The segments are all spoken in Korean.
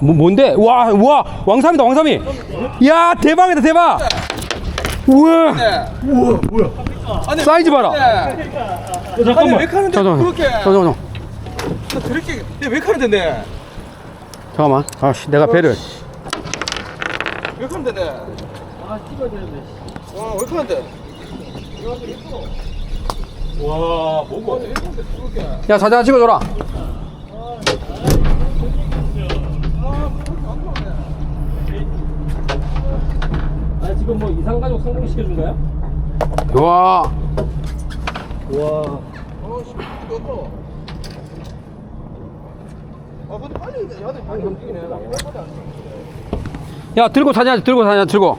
뭐, 뭔데? 와, 와, 왕삼이다, 왕삼이. 야, 대박이다, 대박. 우와, 우와 뭐야? 아니, 사이즈 봐라. 네. 어, 잠깐만. 아니 왜 카는데 잠깐만, 그렇게? 잠깐만, 나 저렇게 왜 카는데? 잠깐만. 아씨, 내가 배를. 왜 카는데? 아, 찍어야 되는데. 와왜 카는데? 와, 뭐고? 왜 그렇게? 야, 사진 찍어줘라. 지금 뭐 이상 가족 성공시켜준 거야? 와, 와. 어씨 이거. 아 근데 빨리 야들 빨리 움직이네. 야, 들고 하나, 들고 하나, 들고.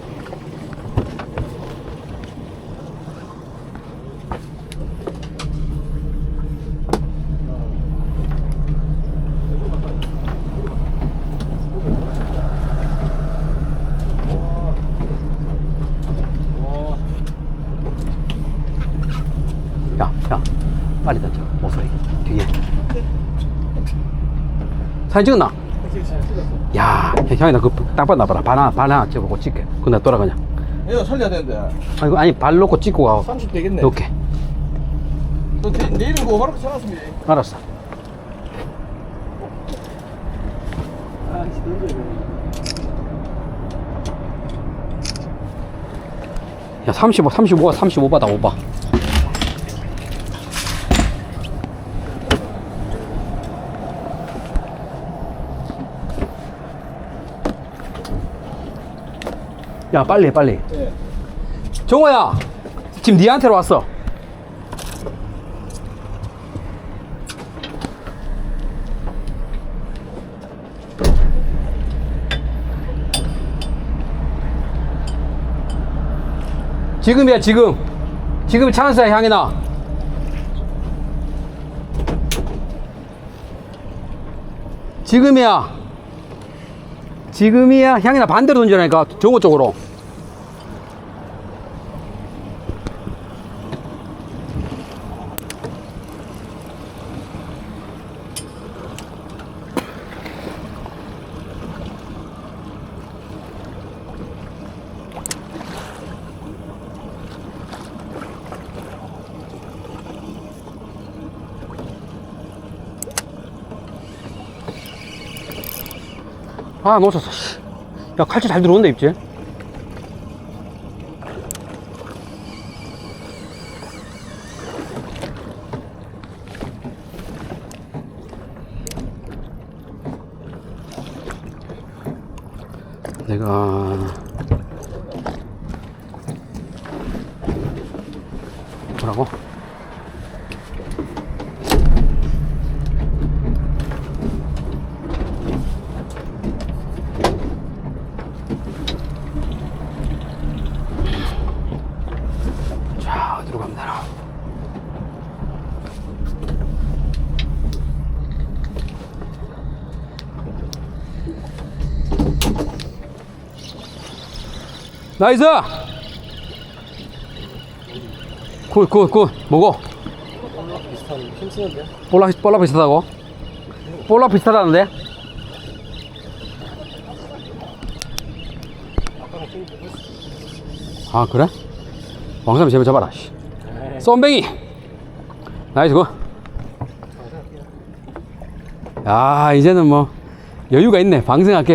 야, 야, 빨리 던져. 목소리 뒤에. 사진 찍었나? 야, 형이 나그 땅바닥 놔봐라. 바나 바나 찍고 찍게. 그나 돌아가냐? 얘가 살려야 되는데. 아이고 아니 발 놓고 찍고 가. 30 되겠네. 이렇게. 너 내, 내일은 뭐 하라고 쳐놨습니다. 알았어. 아. 야, 35, 35가 35바다 5바. 야, 빨리 해, 빨리. 예. 정호야, 지금 니한테로 왔어. 지금이야, 지금. 지금 찬스야, 향이 나. 지금이야. 지금이야. 향이 나 반대로 던지라니까. 정호 쪽으로. 아, 놓쳤어. 씨. 야, 칼질 잘 들어온다, 입지? 내가 뭐라고? 자, 어디로 가면 되나? 나이스! 굿, 굿, 굿. 뭐고? 볼라, 볼라 비슷하다고? 볼라 비슷하다는데? 아, 그래? 왕삼이 제발 잡아라, 씨. 쏨뱅이! 나이스, 굿. 야, 이제는 뭐, 여유가 있네. 방생할게.